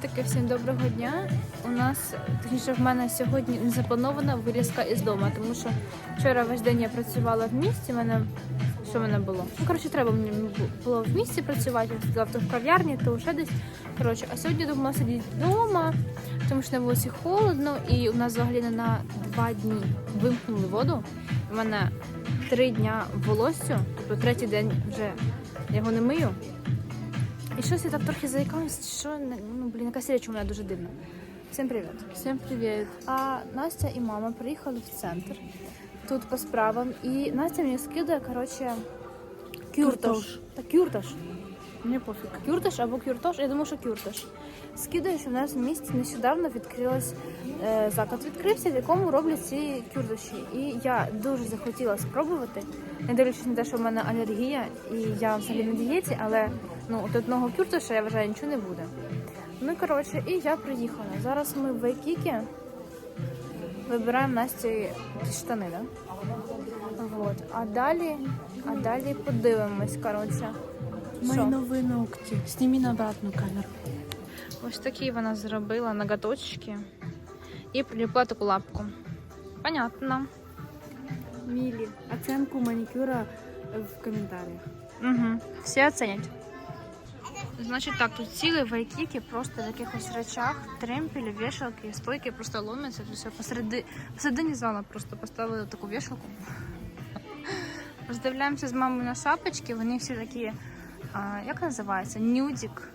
Привітки, всім доброго дня. У нас, точніше, в мене сьогодні не запланована вилізка із дому, тому що вчора весь день я працювала в місті. Мене що мене було? Ну, коротше, треба мені було в місті працювати, то в кав'ярні, то ще десь. Коротше, а сьогодні думала сидіти вдома, тому що на вулиці холодно, і у нас взагалі на два дні вимкнули воду. У мене три дня волоссю, тобто третій день вже я його не мию. І щось я так трохи заїкаюсь, що ну блін, якась річ у мене дуже дивна. Всім привіт. Всем привет. А Настя і мама приїхали в центр тут по справам, і Настя мені скидає, коротше, кюртош. Та кюртош. Мне пофиг. Кюртош або кюртош, я думаю, що кюртош. Скидає, що в нас в місті нещодавно відкрилась е, заклад відкрився, в якому роблять ці кюртоші. І я дуже захотіла спробувати, не дивлячись на те, що в мене алергія, і я взагалі на дієті, але ну, от одного кюртоша я вважаю нічого не буде. Ну коротше, і я приїхала. Зараз ми в Вайкікі вибираємо Насті штани, да? Вот. А далі, а далі подивимось, коротше. Мои Що? новые ногти. Сними на обратную камеру. Ось такі вона зробила ноготочки і приліпила таку лапку. Понятно. Мили. Оценку маникюра в комментариях. Угу. Всі оценять. Значить так, тут цілий вайкіки просто в якихось речах, тремпелі, вішалки, стойки просто ломляться. Тут все посереди, посередині зала просто поставили таку вішалку. Роздивляємося з мамою на шапочки, вони всі такі, а, як називається? Нюдік,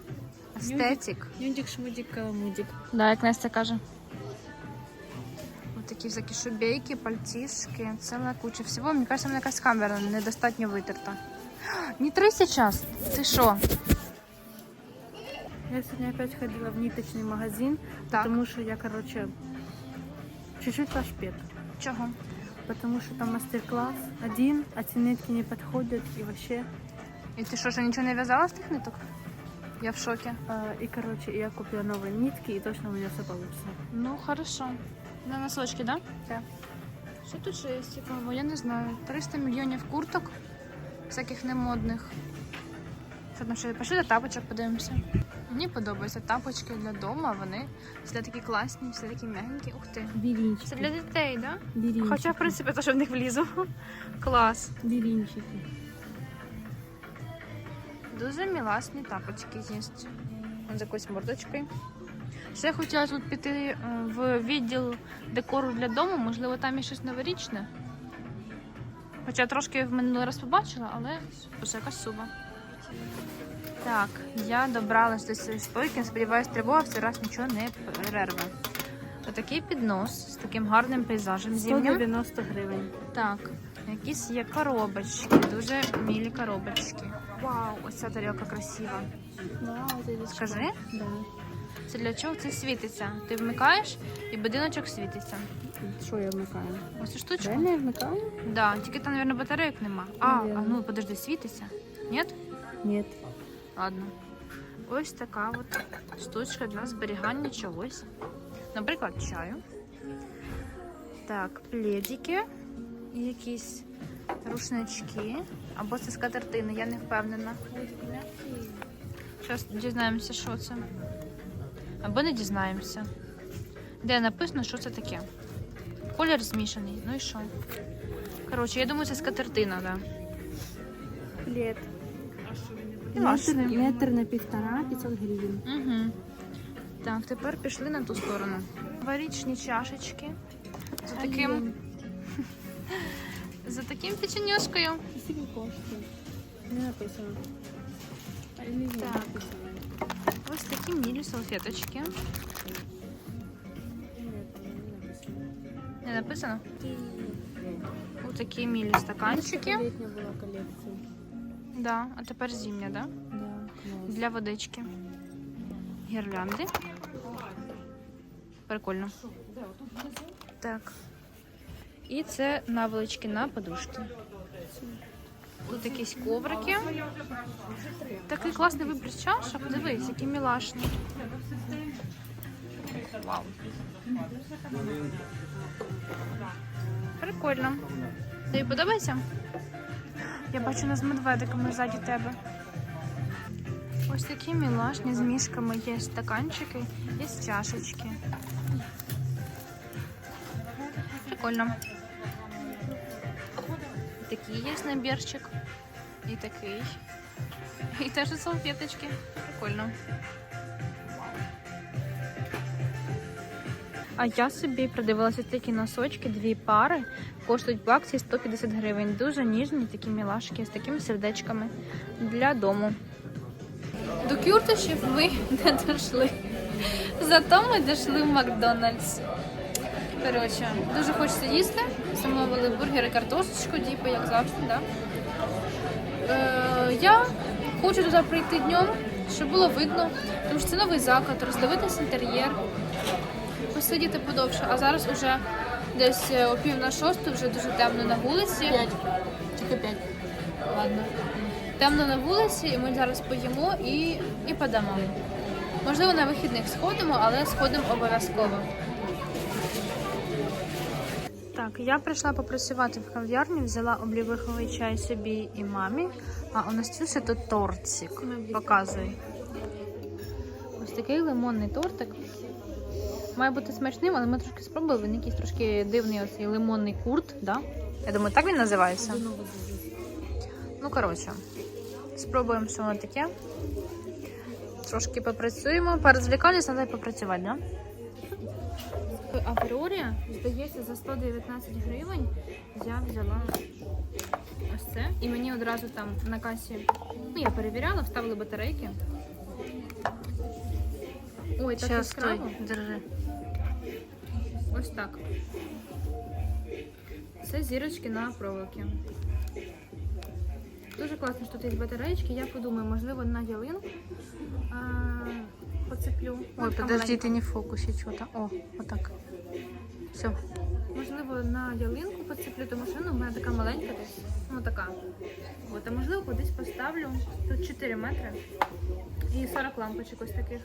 естетик. Юндик, шмудик, каламудик. Да, як Настя каже. Ось такі всякі шубейки, пальтішки, ціла куча всього. Мені кажется, в мене якась камера недостатньо витерта. Не три сейчас. Ти що? Я сегодня опять ходила в ниточный магазин, Так. потому что я, короче, чуть-чуть пошпет. Чого? Потому что там мастер-класс один, а те нитки не подходят и вообще. І ти що, ще нічого не в'язала з тих ниток? Я в шокі. А, и, короче, я купила новые нитки, и точно у меня все получится. Ну, хорошо. На носочки, да? Так. Що тут ще є цікаво? Я не знаю. 300 мільйонів курток, всяких немодних. Що там ще? Пішли до тапочок подивимося. Мені подобаються тапочки для дому, вони всі такі класні, всі такі м'ягенькі. Ух ти. Беринчики. Це для дітей, да? Беринчики. Хоча, в принципі, то, що в них влізу. Клас. Беринчики. Дуже міласні тапочки є. З якоюсь мордочкою. Ще хотіла тут піти е, в відділ декору для дому, можливо, там є щось новорічне. Хоча трошки в минулий раз побачила, але вже якась суба. Так, я добралась до цієї стойки, сподіваюся, тривога в цей раз нічого не перерве. Отакий піднос з таким гарним пейзажем зимнім. 190 гривен. Так, якісь є коробочки, дуже мілі коробочки. Вау, ось ця тарілка красива. Да, Скажи, Да. це для чого це світиться? Ти вмикаєш і будиночок світиться. Що я вмикаю? Ось цю штучку. Реально я вмикаю? Да, тільки там, мабуть, батарейок нема. А, а Наверно. ну подожди, світиться? Ні? Нет. Ладно. Ось така от штучка для зберігання чогось. Наприклад, чаю. Так, пледики якісь рушнички. Або це скатертини, я не впевнена. Зараз дізнаємося, що це. Або не дізнаємося. Де написано, що це таке. Колір змішаний. Ну і що? Коротше, я думаю, це скатертина, так. Да. Плед. Метр, метр на півтора 500 гривень. Угу. Так, тепер пішли на ту сторону. Варічні чашечки. За таким, за таким печенюшкою. Скільки коштує? Не написано. А, Не знаю, Так. написано. Ось такі мілі салфеточки. Нет, не написано. Не написано? Ось такі мілі стаканчики. Летня була колекція. Да, а тепер зимня, да? Да, клас. Для водички. Гірлянди. Прикольно. Так. І це наволочки на подушки. Тут якісь коврики. Такий класний вибір чашок. Дивись, які мілашні. Вау. Прикольно. Тобі подобається? Я бачу нас з медведиками ззаді тебе. Ось такі мілашні з мішками є стаканчики і чашечки. Прикольно. Такий є набірчик. І такий. І теж салфеточки. Прикольно. А я собі придивилася такі носочки, дві пари. Коштують в акції 150 гривень. Дуже ніжні такі мілашки з такими сердечками для дому. До кюртишів ми не дійшли. Зато ми дійшли в Макдональдс. Коротше, дуже хочеться їсти. Замовили бургери, картошечку, діпи, як завжди, да? Е, я хочу туди прийти днем, щоб було видно, тому що це новий заклад, роздивитись інтер'єр, посидіти подовше. А зараз уже десь е, о пів на шосту, вже дуже темно на вулиці. П'ять. Тільки п'ять. Ладно. Темно на вулиці, і ми зараз поїмо і, і подамо. Можливо, на вихідних сходимо, але сходимо обов'язково. Так, я прийшла попрацювати в кав'ярні, взяла облівиховий чай собі і мамі. А у Настюші тут тортик. Показуй. Ось такий лимонний тортик. Має бути смачним, але ми трошки спробували. Він якийсь трошки дивний оцей лимонний курт, да? Я думаю, так він називається. Ну, коротше, спробуємо, що воно таке. Трошки попрацюємо. Порозвлікались, треба попрацювати, да? Апріорі, здається, за 119 гривень я взяла ось це. І мені одразу там на касі, ну я перевіряла, вставили батарейки. Ой, так Сейчас, стой, яскраво. держи. Ось так. Це зірочки на проволоки. Дуже класно, що тут є батареєчки. Я подумаю, можливо, на ялинку поцеплю. Ой, подожди, ты не в фокусе что-то. О, вот так. Все. Можливо, на ялинку поцеплю, тому що ну, в мене така маленька десь. Ну така. От, а можливо, кудись поставлю. Тут 4 метри. І 40 лампочок ось таких.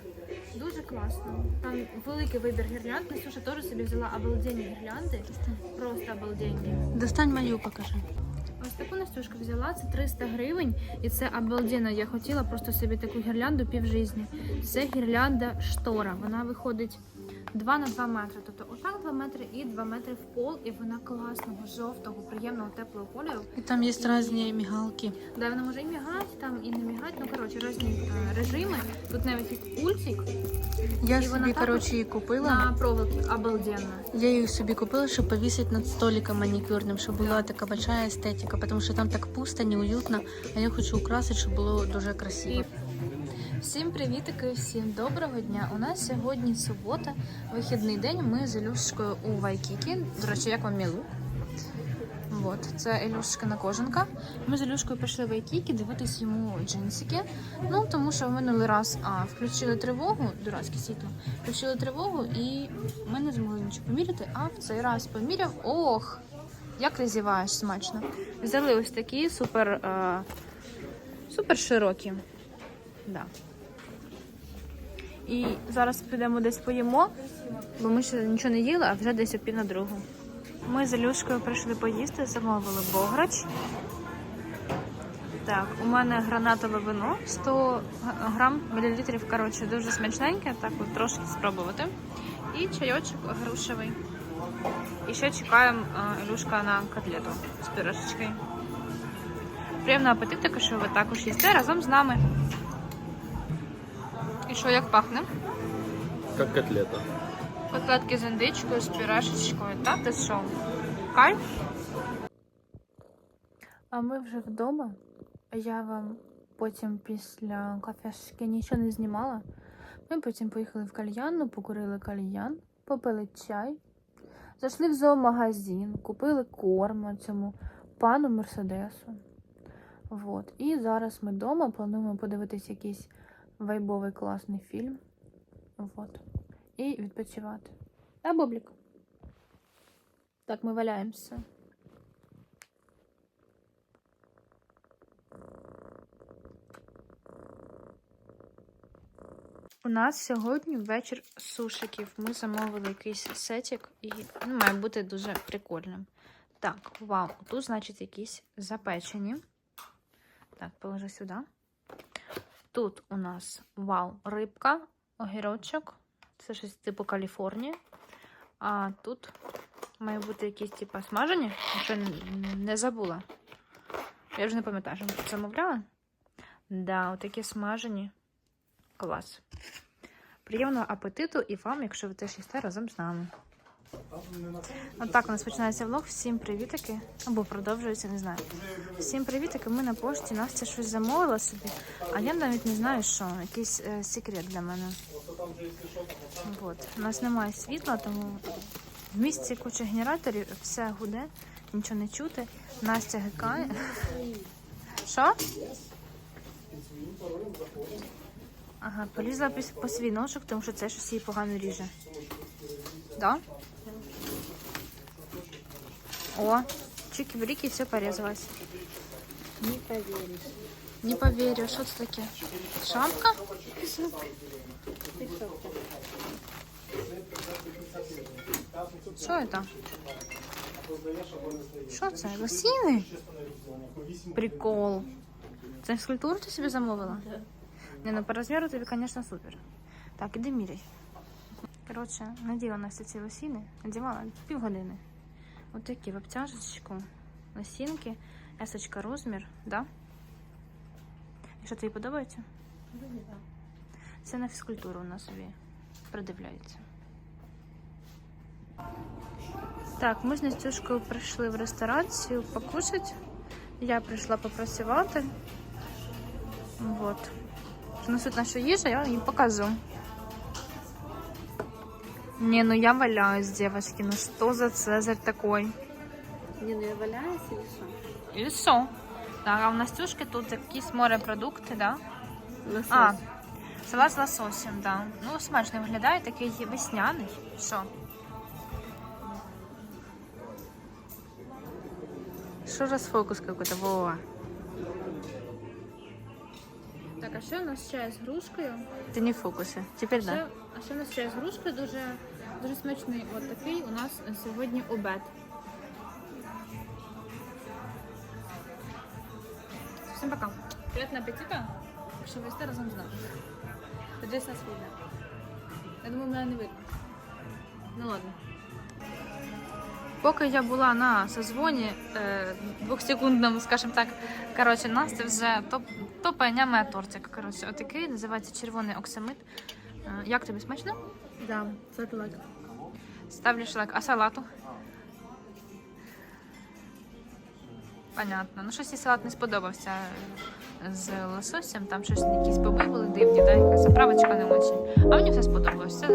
Дуже класно. Там великий вибір гірлянд. Настюша теж собі взяла обалденні гірлянди. Просто обалденні. Достань мою, покажи. Ось таку настюшку взяла, це 300 гривень, і це обалденно. Я хотіла просто собі таку гірлянду півжизні. Це гірлянда штора. Вона виходить 2 на 2 метри. Тобто отак 2 метри і 2 метри в пол, і вона класного, жовтого, приємного, теплого кольору. И там есть разные мигалки. Да, вона може і мігати, там і не мігати. Ну коротше, різні е, режими. Тут навіть є пультик Я І собі, короче, її купила. на проволоці. Обалденно. Я її собі купила, щоб повісити над столиком манікюрним, щоб була така большая естетика, тому що там так пусто, неуютно, а я хочу украсити, щоб було дуже красиво. Всім привітики, всім доброго дня. У нас сьогодні субота, вихідний день. Ми з Ілюшкою у Вайкікі. До речі, як вам мій лук? Вот, це Ілюшкина кожанка. Ми з Ілюшкою пішли в Вайкікі дивитись йому джинсики. Ну, тому що в минулий раз а, включили тривогу, дурацьке світло, включили тривогу і ми не змогли нічого поміряти, а в цей раз поміряв. Ох! Як ти зіваєш смачно. Взяли ось такі супер, е, супер широкі. Да. І зараз підемо десь поїмо, бо ми ще нічого не їли, а вже десь о на другу. Ми з Ілюшкою прийшли поїсти, замовили бограч. Так, у мене гранатове вино 100 грам мілілітрів, коротше, дуже смачненьке, так от трошки спробувати. І чайочок грушевий. І ще чекаємо е, Ілюшка на котлету з пюрешечкою. Приємного апетиту, що ви також їсте разом з нами. Що, як пахне? Как котлета. Котлетки з індичкою, з пюрешечкою. Та ти що? Кайф? А ми вже вдома. Я вам потім після кафешки нічого не знімала. Ми потім поїхали в кальянну, покурили кальян, попили чай, зайшли в зоомагазин, купили корм цьому пану Мерседесу. Вот. І зараз ми вдома плануємо подивитись якийсь вайбовий класний фільм. Вот. І відпочивати. А, Бублік? Так, ми валяємося. У нас сьогодні вечір сушиків. Ми замовили якийсь сетик і він має бути дуже прикольним. Так, вау, тут, значить, якісь запечені. Так, положи сюди. Тут у нас вау, рибка, огірочок. Це щось типу Каліфорнії. А тут має бути якісь типу смажені, якщо не забула. Я вже не пам'ятаю, що ми тут замовляла. Да, отакі смажені. Клас. Приємного апетиту і вам, якщо ви теж їсте разом з нами. Отак у нас починається влог. Всім привітики. Або продовжується, не знаю. Всім привітики. Ми на пошті. Настя щось замовила собі, а я навіть не знаю, що. Якийсь е, секрет для мене. От. У нас немає світла, тому в місті куча генераторів, все гуде, нічого не чути. Настя гикає. Що? Ага, полізла по свій ножик, тому що це щось її погано ріже. Да? О, чики-брики, все порезалось. Не поверишь. Не поверю, що це таке? Шапка? Що це? Що це? Лосіни? Прикол. Це фізкультуру ти собі замовила? Не, ну по розміру тобі, звісно, супер. Так, іди міряй. Коротше, наділа на всі ці лосіни, надівала півгодини. Ось такі в обтяжечку, лосінки, есочка розмір, да? І що тобі подобається? Це на фізкультуру вона собі придивляється. Так, ми з Настюшкою прийшли в ресторацію покушати. Я прийшла попрацювати. Вот. Несуть нашу їжу, я їм покажу. Не, ну я валяюсь, девочки. Ну что за Цезарь такой? Не, ну я валяюсь или что? І що? Так, а в Настюшки тут якісь морепродукти, да? Лосось. А, салат з лососем, да. Ну, смачно виглядає, такий весняний. Що? Что расфокус какой-то, Вова? Так, а ще у нас чай з грушкою. Ты не в фокусе. Теперь Ще, да. а ще у нас чай з грушкою дуже, дуже смачний. От такий у нас сьогодні обед. Всім пока. Приятного аппетита. Якщо ви разом з нами. Дивись нас видно. Я думаю, мене не видно. Ну ладно. Поки я була на созвоні е, двохсекундному, скажімо так, коротше, Настя вже топ, топає нямає тортик. Коротше, отакий, називається червоний оксамит. Е, як тобі смачно? Да, это лайк. Ставлю лайк. А салату? Понятно. Ну, щось і салат не сподобався з лососем. Там щось якісь побивали дивні, да? заправочка не очень. А мені все сподобалось. Це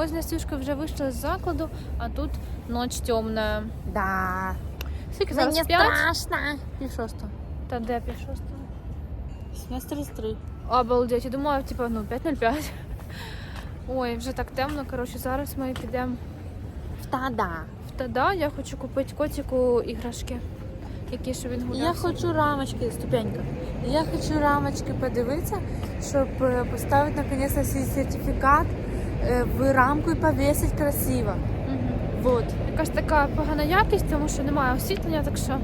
Ми з Настюшкою вже вийшли з закладу, а тут ніч темна. Да. Скільки зараз п'ять? страшно. Что что? Та де пів шостого? Семестр из три. Обалдеть, я думала, типу, ну, 5.05. Ой, вже так темно. Коротше, зараз ми підемо Да, да. в Тада. Я хочу купити котику іграшки. Які щоб він гуляв. Я хочу рамочки, ступенька. Я хочу рамочки подивитися, щоб е, поставити наконец-то свій сертифікат в рамку і повісити красиво. Мгм. Вот. Якась така погана якість, тому що немає освітлення, так що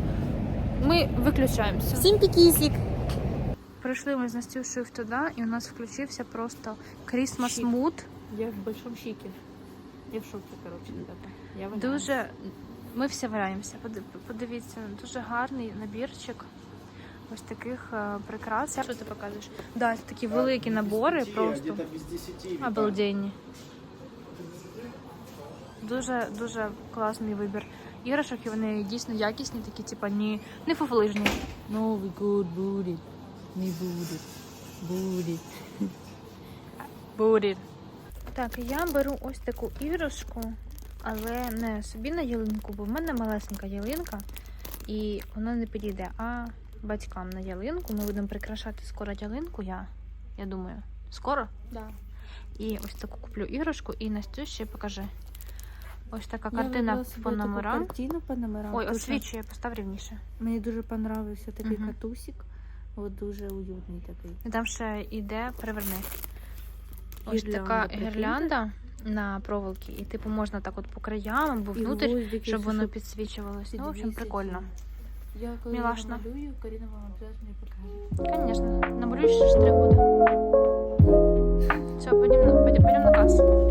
ми виключаємося. Всім пікісік. Прийшли ми з Настюшею в Тада, і у нас включився просто Christmas Mood. Я в большом шике. Я в шоке, короче, ребята. Я валяюсь. Дуже. Ми всі валяємося. Подивіться, дуже гарний набірчик. Ось таких е, прикрас. Що ти показуєш? Да, такі великі набори, просто обалденні. Дуже дуже класний вибір. Іграшок і вони дійсно якісні, такі, типа, ні, не фуфлижні. Новий год буде. Не буде. Буде. Бурі. Так, я беру ось таку іграшку, але не собі на ялинку, бо в мене малесенька ялинка, і вона не підійде, а батькам на ялинку. Ми будемо прикрашати скоро ялинку, я, я думаю. Скоро? Да. І ось таку куплю іграшку і Настю ще покажи. Ось така Я картина собі по таку номерам. Картину по номерам. Ой, освічує, постав рівніше. Мені дуже понравився такий Мгм. катусик. От дуже уютний такий. І там ще йде переверни. Ось Гірлянда така прикиньте. гірлянда. на проволоки. І типу можна так от по краям або І внутрь, щоб воно щоб підсвічувалось. Ну, в общем, прикольно. Я коли Мілашна. намалюю, Каріна вам обов'язково покаже. Звісно, намалюєш, штрих буде. Все, пойдем на класс.